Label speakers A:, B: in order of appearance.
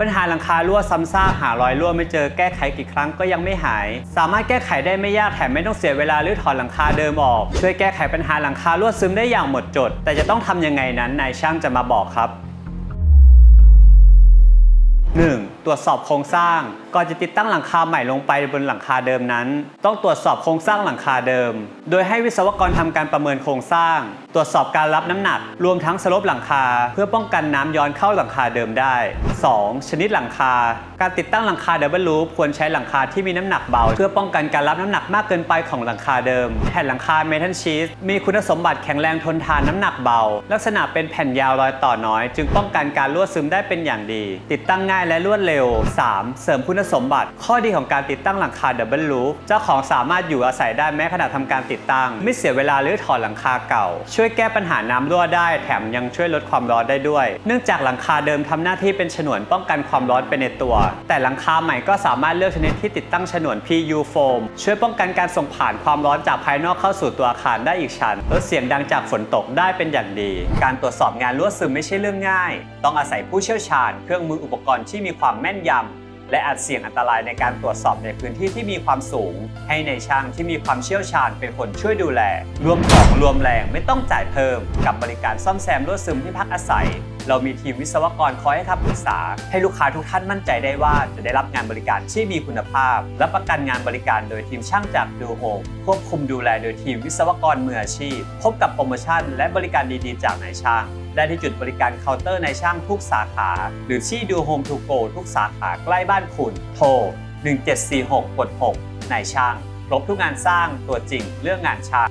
A: ปัญหาหลังคารั่วซ้ำซากหารอยรั่วไม่เจอแก้ไขกี่ครั้งก็ยังไม่หาย สามารถแก้ไขได้ไม่ยากแถมไม่ต้องเสียเวลาหรือถอนหลังคาเดิมออก ช่วยแก้ไขปัญหาหลังคารั่วซึมได้อย่างหมดจด แต่จะต้องทำยังไงนั้นนายช่างจะมาบอกครับ 1. ตรวจสอบโครงสร้าง ก่อนจะติดตั้งหลังคาใหม่ลงไปบนหลังคาเดิมนั้น ต้องตรวจสอบโครงสร้างหลังคาเดิม โดยให้วิศวกรทำการประเมินโครงสร้าง ตรวจสอบการรับน้ำหนัก รวมทั้งสลบหลังคา เพื่อป้องกันน้ำย้อนเข้าหลังคาเดิมได้ 2. ชนิดหลังคา การติดตั้งหลังคาดับเบิลลูปควรใช้หลังคาที่มีน้ำหนักเบา เพื่อป้องกันการรับน้ำหนักมากเกินไปของหลังคาเดิม แผ่นหลังคาเมทัลชีสมีคุณสมบัติแข็งแรงทนทานน้ำหนักเบา ลักษณะเป็นแผ่นยาวรอยต่อน้อย จึงป้องกันการรั่วซึมได้เป็นอย่างดี ติดตั้งง่ายและรวดเร็ว 3. เสริมคุณสมบัติ ข้อดีของการติดตั้งหลังคาดับเบิลลูปเจ้าของสามารถอยู่อาศัยได้แม้ขณะทำการติดตั้ง ไม่เสียเวลาหรือถอดหลังคาเก่าช่วยยแก้ปัญหาน้ำรั่วได้ แถมยังช่วยลดความร้อนได้ด้วย เนื่องจากหลังคาเดิมทำหน้าที่เป็นฉนวนป้องกันความร้อนไปในตัว แต่หลังคาใหม่ก็สามารถเลือกชนิดที่ติดตั้งฉนวน PU foam ช่วยป้องกันการส่งผ่านความร้อนจากภายนอกเข้าสู่ตัวอาคารได้อีกชั้นลดเสียงดังจากฝนตกได้เป็นอย่างดี การตรวจสอบงานรั่วซึมไม่ใช่เรื่องง่าย ต้องอาศัยผู้เชี่ยวชาญ เครื่องมืออุปกรณ์ที่มีความแม่นยำ และอาจเสี่ยงอันตรายในการตรวจสอบในพื้นที่ที่มีความสูง ให้ในช่างที่มีความเชี่ยวชาญเป็นคนช่วยดูแล รวมของรวมแรงไม่ต้องจ่ายเพิ่มกับบริการซ่อมแซมรั่วซึมที่พักอาศัย เรามีทีมวิศวกรคอยให้คำปรึกษา ให้ลูกค้าทุกท่านมั่นใจได้ว่าจะได้รับงานบริการที่มีคุณภาพ และประกันงานบริการโดยทีมช่างจากดูโฮมควบคุมดูแลโดยทีมวิศวกรมืออาชีพ พบกับโปรโมชั่น และบริการดีๆ จากนายช่างได้ที่จุดบริการเคาน์เตอร์ในช่างทุกสาขา หรือที่ดูโฮมทูโกทุกสาขาใกล้บ้านคุณ โทร 1746กด6นายช่างครบทุกงานสร้างตัวจริงเรื่องงานช่าง